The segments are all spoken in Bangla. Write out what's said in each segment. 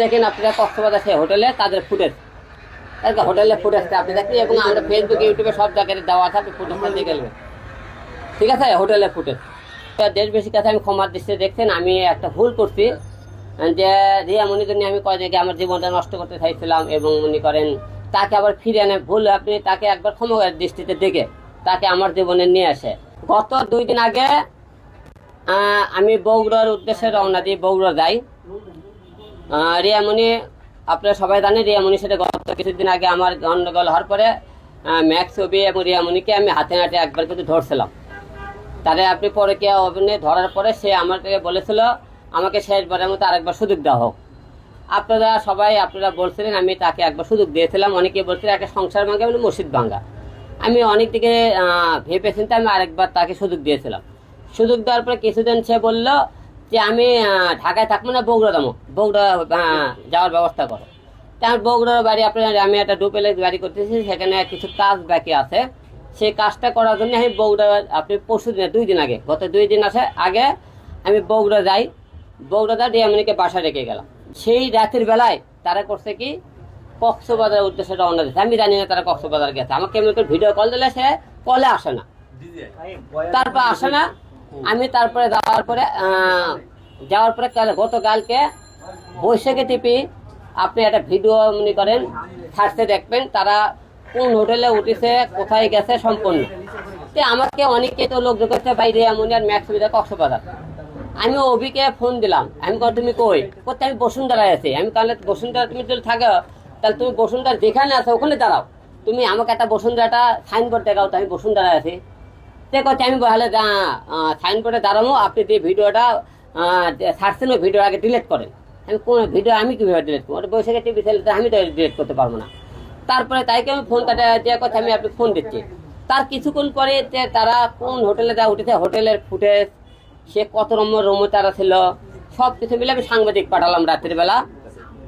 দেখেন আপনারা কক্সবাজার সেই হোটেলে তাদের ফুটেজ। হোটেলের ফুটেজটা আপনি দেখেন, এবং আমরা ফেসবুক ইউটিউবে সব জায়গায় দেওয়া আছে, আপনি ফুটেজটা দিয়ে গেলেন ঠিক আছে? হোটেলের ফুটেজ। দেশবাসীর কাছে আমি ক্ষমার দৃষ্টিতে দেখছেন, আমি একটা ভুল করছি, যে রিয়া মনিকে নিয়ে আমি কয় জায়গায় আমার জীবনটা নষ্ট করতে চাইছিলাম, এবং মনে করেন তাকে আবার ফিরে আনে ভুল, আপনি তাকে একবার ক্ষমার দৃষ্টিতে দেখে তাকে আমার জীবনে নিয়ে আসে। গত দুই দিন আগে আমি বগুড়ার উদ্দেশ্যে রওনা দিয়ে বগুড়া যাই। রিয়ামণি আপনারা সবাই জানেন রিয়ামণির সাথে গত কিছুদিন আগে আমার গন্ডগোল হওয়ার পরে ম্যাক্স ছবি এবং রিয়ামণিকে আমি হাতে হাতে একবার কিন্তু ধরছিলাম। তারে আপনি পরে কে অভিনয় ধরার পরে সে আমাকে বলেছিল আমাকে শেষবারের মতো আরেকবার সুযোগ দেওয়া হোক আপনারা সবাই আপনারা বলছিলেন আমি তাকে একবার সুযোগ দিয়েছিলাম। অনেকে বলছিলেন একটা সংসার ভাঙ্গা মানে মসজিদ ভাঙ্গা আমি অনেক দিকে আহ, ভেবে আমি আরেকবার তাকে সুযোগ দিয়েছিলাম। সুযোগ দেওয়ার পরে কিছুদিন সে বলল যে আমি ঢাকায় থাকব না বগুড়া যাব। বগুড়া যাওয়ার ব্যবস্থা করো। তা আমার বগুড়ার বাড়ি আপনার আমি একটা ডুপেলে বাড়ি করতেছি সেখানে কিছু কাজ বাকি আছে। সেই কাজটা করার জন্য আমি বগুড়া আপনি পরশু দিনে দুই দিন আগে গত দুই দিন আছে আগে আমি বগুড়া যাই। বগুড়া যাই রিয়ামণিকে বাসা রেখে গেলাম। সেই রাতের বেলায় তারা করছে কি কক্সবাজার উদ্দেশ্যে রওনা দিচ্ছে আমি জানি না তারা কক্সবাজার গেছে। আমাকে এমনি ভিডিও কল দিলে সে কলে আসে না। তারপর আসে না। আমি তারপরে যাওয়ার পরে যাওয়ার পরে গতকালকে বৈশাখে টিপি আপনি একটা ভিডিও মনে করেন, ছাড়তে দেখবেন তারা কোন হোটেলে উঠেছে, কোথায় গেছে সম্পূর্ণ। তো আমাকে অনেকে তো লোক করছে বাইরে এমন আর ম্যাক্স সুবিধা কক্সবাজার। আমি অভিকে ফোন দিলাম, আমি কল তুমি কই? করতে আমি বসুন্ধরায় আছি। আমি তাহলে বসুন্ধরা তুমি যদি থাকো, তাহলে তুমি বসুন্ধরা যেখানে আছো, ওখানে দাঁড়াও। তুমি আমাকে একটা বসুন্ধরাটা সাইনবোর্ড দেখাও, তো আমি বসুন্ধরায় আছি। সে করছে আমি বলে সাইনবোর্ডে দাঁড়াবো, আপনি যে ভিডিওটা ছাড়ছেন ওই ভিডিও আগে ডিলিট করেন। আমি কোন ভিডিও, আমি কীভাবে ডিলিট করব? ওটা বসে টিভি চ্যানেলটা আমি তো ডিলিট করতে পারব না। তারপরে তাইকে আমি ফোন কাটা দেওয়ার কথা আমি আপনি ফোন দিচ্ছি। তার কিছুক্ষণ পরে যে তারা কোন হোটেলে যা উঠেছে, হোটেলের ফুটেজ সে কত নম্বর রুমে তারা ছিল সব কিছু মিলে আমি সাংবাদিক পাঠালাম রাত্রির বেলা,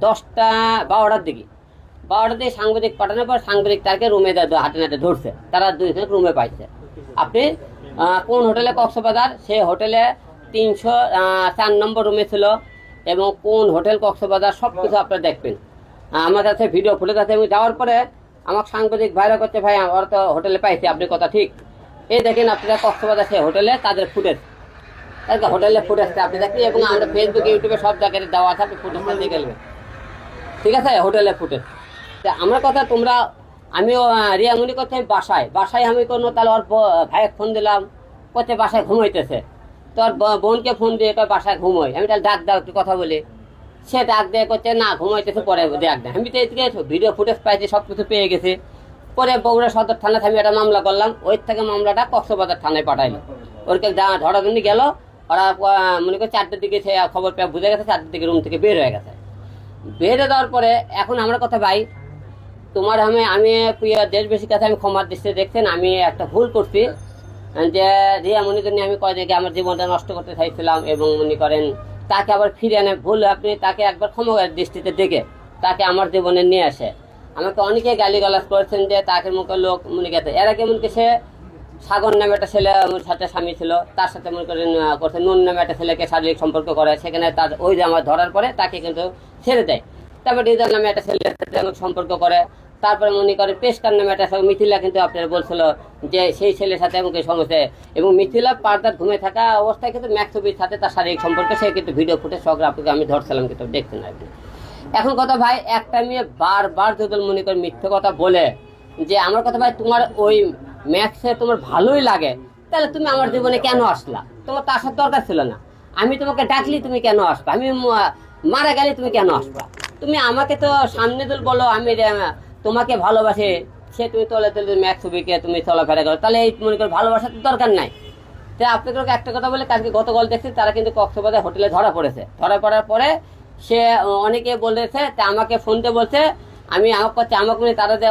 দশটা, বারোটার দিকে। বারোটার দিকে সাংবাদিক পাঠানোর পর সাংবাদিক তাকে রুমে হাটে নাটে ধরছে। তারা দুইজন রুমে পাইছে। আপনি কোন হোটেলে কক্সবাজার সেই হোটেলে তিনশো চার নম্বর রুমে ছিল এবং কোন হোটেল কক্সবাজার সব কিছু আপনারা দেখবেন। আমার কাছে ভিডিও ফুটে কাছে আমি যাওয়ার পরে আমার সাংবাদিক ভাইরা করছে ভাই, আমার তো হোটেলে পাইছি, আপনি কথা ঠিক। এই দেখেন আপনারা কক্সবাজার সেই হোটেলে তাদের ফুটেজ তাদেরকে হোটেলের ফুটেজটা আপনি দেখেন এবং আমরা ফেসবুক ইউটিউবে সব জায়গায় দেওয়া আছে, আপনি ফুটেজটা দিয়ে গেলেন ঠিক আছে? হোটেলে ফুটেজ আমার কথা তোমরা আহ, রিয়াঙ্গুনি আমি বাসায়। বাসায় আমি কোনো তাহলে ওর ভাইয়ের ফোন দিলাম। করতে বাসায় ঘুমাইতেছে। তোর বোনকে ফোন দিয়ে কয় বাসায় ঘুমোই। আমি তাহলে ডাক দাও একটু কথা বলি। সে ডাক দিয়ে করছে না ঘুমাইতেছে পরে ডাক দেয় আমি তো এদিকে ভিডিও ফুটেজ পাইছি সব কিছু পেয়ে গেছে। পরে বগুড়া সদর থানাতে আমি একটা মামলা করলাম। ওই থেকে মামলাটা কক্সবাজার থানায় পাঠাইলো। ওরকে জন্য গেল ওরা মনে করি চারটের দিকে সে খবর পেয়ে বুঝে গেছে চারটের দিকে রুম থেকে বের হয়ে গেছে। বেড়ে দেওয়ার পরে এখন আমার কথা ভাই তোমার আমি আমি প্রিয় দেশবাসীর কাছে আমি ক্ষমার দৃষ্টিতে দেখছেন, আমি একটা ভুল করছি। যে রিয়া মনিকে নিয়ে আমি কয় জায়গায় আমার জীবনটা নষ্ট করতে চাইছিলাম এবং মনে করেন তাকে আবার ফিরে এনে ভুল, আপনি তাকে একবার ক্ষমার দৃষ্টিতে দেখে তাকে আমার জীবনে নিয়ে আসে। আমাকে অনেকে গালিগালাজ করেছেন যে তাকে মুখে লোক মনে গেছে এর আগে মনে সে সাগর নামে একটা ছেলে আমার সাথে স্বামী ছিল, তার সাথে মনে করেন করছে, নুন নামে একটা ছেলেকে শারীরিক সম্পর্ক করে, সেখানে তার ওই আমার ধরার পরে তাকে কিন্তু ছেড়ে দেয়। তারপর রিজাল নামে একটা ছেলের সাথে সম্পর্ক করে তারপরে মনে করে পেশকার নামে একটা মিথিলা কিন্তু আপনারা বলছিল যে সেই ছেলের সাথে আমাকে সমস্যা এবং মিথিলা পার্দার ঘুমে থাকা অবস্থায় কিন্তু ম্যাক্সবির সাথে তার শারীরিক সম্পর্ক, সে কিন্তু ভিডিও ফুটে সব আপনাকে আমি ধরছিলাম কিন্তু দেখছেন আর কি এখন কথা ভাই, একটা মেয়ে বারবার যদি মনে করে মিথ্যে কথা বলে যে, আমার কথা ভাই, তোমার ওই ম্যাথসে তোমার ভালোই লাগে, তাহলে তুমি আমার জীবনে কেন আসলা? তোমার তো আসার দরকার ছিল না। আমি তোমাকে ডাকলি তুমি কেন আসবা? আমি মারা গেলে তুমি কেন আসবা? তুমি আমাকে তো সামনে দিল বলো, আমি তোমাকে ভালোবাসে, সে তুমি তলে তলে ম্যাথ ছবিকে তুমি চলাফেরা করো। তাহলে এই মনে করো ভালোবাসার তো দরকার নাই। তো আপনাদেরকে একটা কথা বলে, কালকে গতকাল দেখছি, তারা কিন্তু কক্সবাজার হোটেলে ধরা পড়েছে। ধরা পড়ার পরে সে অনেকে বলেছে, তা আমাকে ফোনতে বলছে, আমি আমার কাছে আমাকে তারা যে